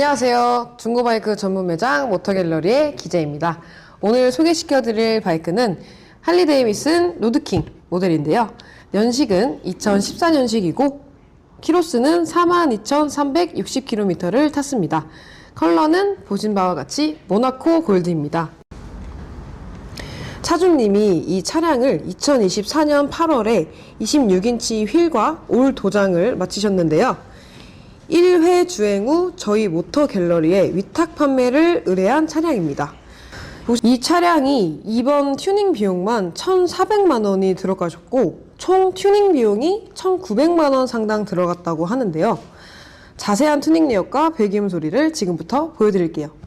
안녕하세요. 중고 바이크 전문 매장 모터갤러리의 기자입니다. 오늘 소개시켜드릴 바이크는 할리 데이비슨 로드킹 모델인데요. 연식은 2014년식이고 키로수는 42,360km를 탔습니다. 컬러는 보신 바와 같이 모나코 골드입니다. 차주님이 이 차량을 2024년 8월에 26인치 휠과 올 도장을 마치셨는데요. 1회 주행 후 저희 모터 갤러리에 위탁 판매를 의뢰한 차량입니다. 이 차량이 이번 튜닝 비용만 1,400만 원이 들어가셨고 총 튜닝 비용이 1,900만 원 상당 들어갔다고 하는데요. 자세한 튜닝 내역과 배기음 소리를 지금부터 보여드릴게요.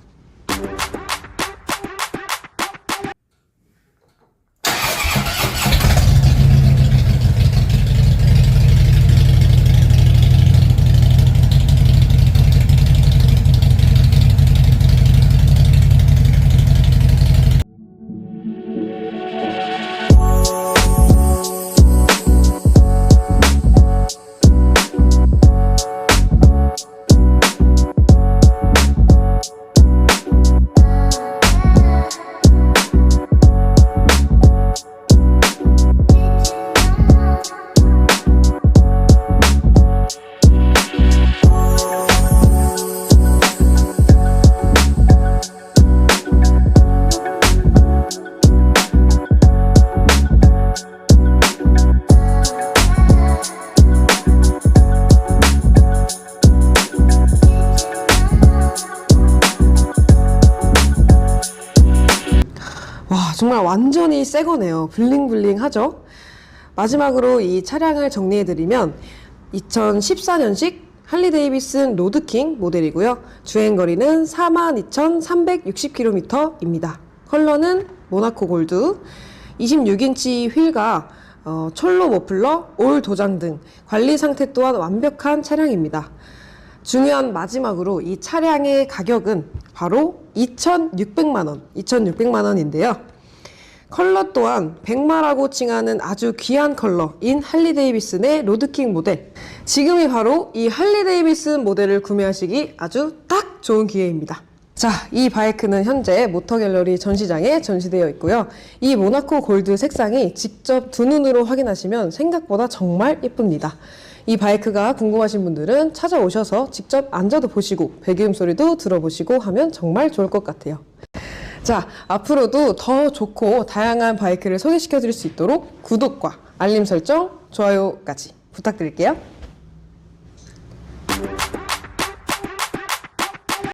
와, 정말 완전히 새 거네요. 블링블링 하죠? 마지막으로 이 차량을 정리해드리면 2014년식 할리 데이비슨 로드킹 모델이고요. 주행거리는 42,360km입니다. 컬러는 모나코 골드, 26인치 휠과 어, 철로 머플러, 올 도장 등 관리 상태 또한 완벽한 차량입니다. 중요한 마지막으로 이 차량의 가격은 바로 2,600만 원, 2,600만 원인데요. 컬러 또한 백마라고 칭하는 아주 귀한 컬러인 할리 데이비슨의 로드킹 모델. 지금이 바로 이 할리 데이비슨 모델을 구매하시기 아주 딱 좋은 기회입니다. 자, 이 바이크는 현재 모터 갤러리 전시장에 전시되어 있고요. 이 모나코 골드 색상이 직접 두 눈으로 확인하시면 생각보다 정말 예쁩니다. 이 바이크가 궁금하신 분들은 찾아오셔서 직접 앉아도 보시고 배기음 소리도 들어보시고 하면 정말 좋을 것 같아요. 자, 앞으로도 더 좋고 다양한 바이크를 소개시켜 드릴 수 있도록 구독과 알림 설정, 좋아요까지 부탁드릴게요.